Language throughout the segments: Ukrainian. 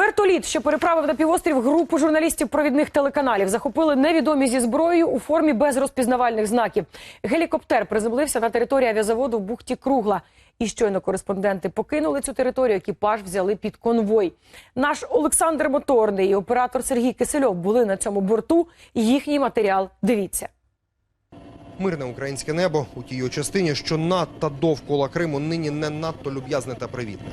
Вертоліт, що переправив на півострів групу журналістів провідних телеканалів, захопили невідомі зі зброєю у формі без розпізнавальних знаків. Гелікоптер приземлився на території авіазаводу в бухті Кругла. І щойно кореспонденти покинули цю територію. Екіпаж взяли під конвой. Наш Олександр Моторний і оператор Сергій Кисельов були на цьому борту. Їхній матеріал дивіться. Мирне українське небо у тій частині, що надто довкола Криму, нині не надто люб'язне та привітне.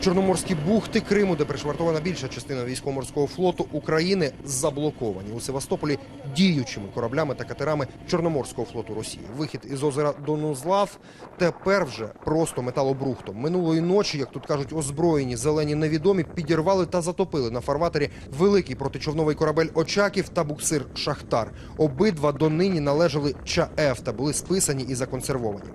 Чорноморські бухти Криму, де пришвартована більша частина військово-морського флоту України, заблоковані у Севастополі діючими кораблями та катерами Чорноморського флоту Росії. Вихід із озера Донузлав тепер вже просто металобрухтом. Минулої ночі, як тут кажуть, озброєні зелені невідомі підірвали та затопили на фарватері великий протичовновий корабель Очаків та буксир Шахтар. Обидва донині належали ЧАЕФ та були списані і законсервовані.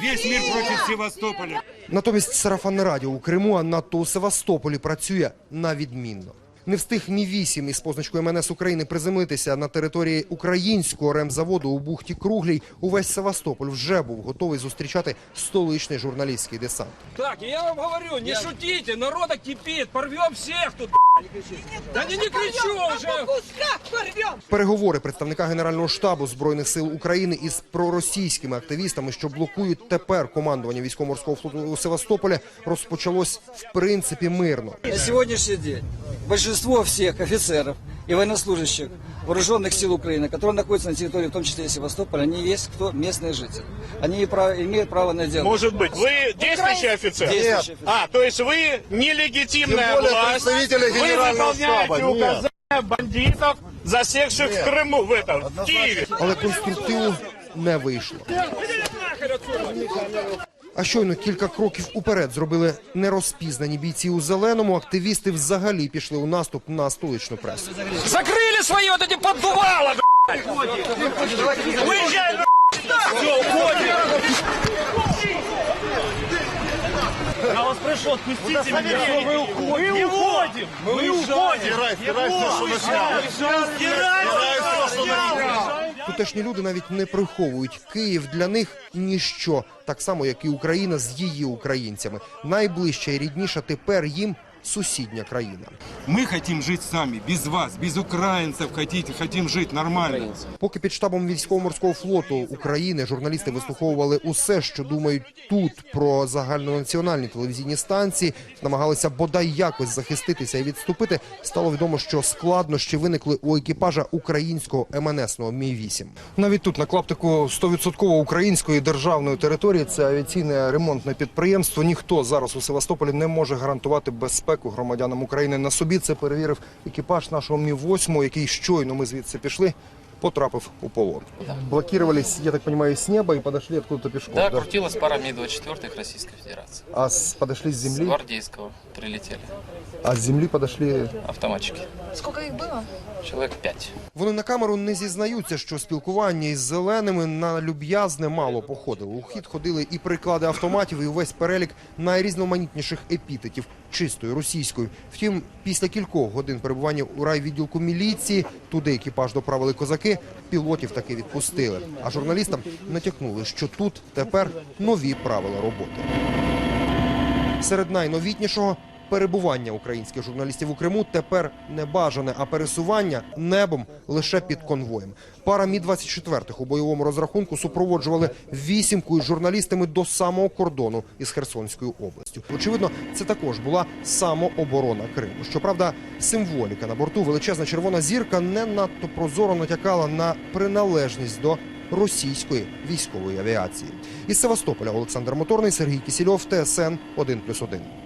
Весь мир против Севастополя. Натомість сарафанне радіо у Криму, а надто у Севастополі працює на відмінно. Не встиг Мі 8 із позначкою МНС України приземлитися на території українського ремзаводу у бухті Круглій. Увесь Севастополь вже був готовий зустрічати столичний журналістський десант. Так, я вам говорю, не шутите, народа кипит, порвем всех тут, Да не, не кричу уже. Переговори представника генерального штабу збройних сил України із проросійськими активістами, що блокують тепер командування військово-морського флоту у Севастополі, розпочалось в принципі мирно. На сьогоднішній день большинство всіх офицеров и военнослужащих вооруженных сил Украины, которые находятся на территории, в том числе и Севастополя, они есть кто местные жители. Они право- имеют право на диалог. Может быть. Вы действующий офицер? Действующий офицер. А, то есть вы нелегитимная Тем более власть. представители Вы выполняете штаба. Нет. указания бандитов, засевших в Крыму, в этом, в Киеве. але конструктиву не вийшло. А щойно кілька кроків уперед зробили нерозпізнані бійці у зеленому. Активісти взагалі пішли у наступ на столичну пресу. Закрыли свои вот эти поддувала, блядь. Уезжай, ну, Все, уходим. Я вас прошу, отпустите меня. Мы уходим. Мы уходим. Мы уходим. Стирай, стирай все, что наснял. Стирай все, что наснял. Тутешні люди навіть не приховують Київ для них ніщо, так само як і Україна з її українцями. Найближча і рідніша тепер їм сусідня країна. Мы хотим жить сами, без вас, без украинцев хотите, хотим жить нормально. Поки під штабом військово-морського флоту України журналісти вислуховували усе, що думають тут про загальнонаціональні телевізійні станції, намагалися бодай якось захиститися і відступити. Стало відомо, що складнощі виникли у екіпажа українського МНСного Мі 8 Навіть тут на клаптику 100% української державної території це авіаційне ремонтне підприємство. Ніхто зараз у Севастополі не може гарантувати безпеку громадянам України. На собі це перевірив екіпаж нашого Мі 8 який щойно ми звідси пішли. Потрапив у полон. Блокировались, я так понимаю, с неба и подошли откуда-то пешком. Да, крутилась пара Ми-24 Российской Федерации. А с, подошли с С земли, гвардейского прилетели а с земли подошли. автоматчики. Сколько их было? Человек пять. Вони на камеру не зізнаються, що спілкування із зеленими на люб'язне мало походило. У хід ходили і приклади автоматів, і увесь перелік найрізноманітніших епітетів чистою російською. Втім, після кількох годин перебування у райвідділку міліції туди екіпаж доправили козаки, пілотів таки відпустили. А журналістам натякнули, що тут тепер нові правила роботи. Серед найновітнішого перебування українських журналістів у Криму тепер не бажане, а пересування небом лише під конвоєм. Пара мі 24 у бойовому розрахунку супроводжували вісімку із журналістами до самого кордону із Херсонською областю. Очевидно, це також була самооборона Криму. Щоправда, символіка на борту величезна червона зірка не надто прозоро натякала на приналежність до російської військової авіації. Із Севастополя Олександр Моторний, Сергій Кісільов, ТСН 1+,1.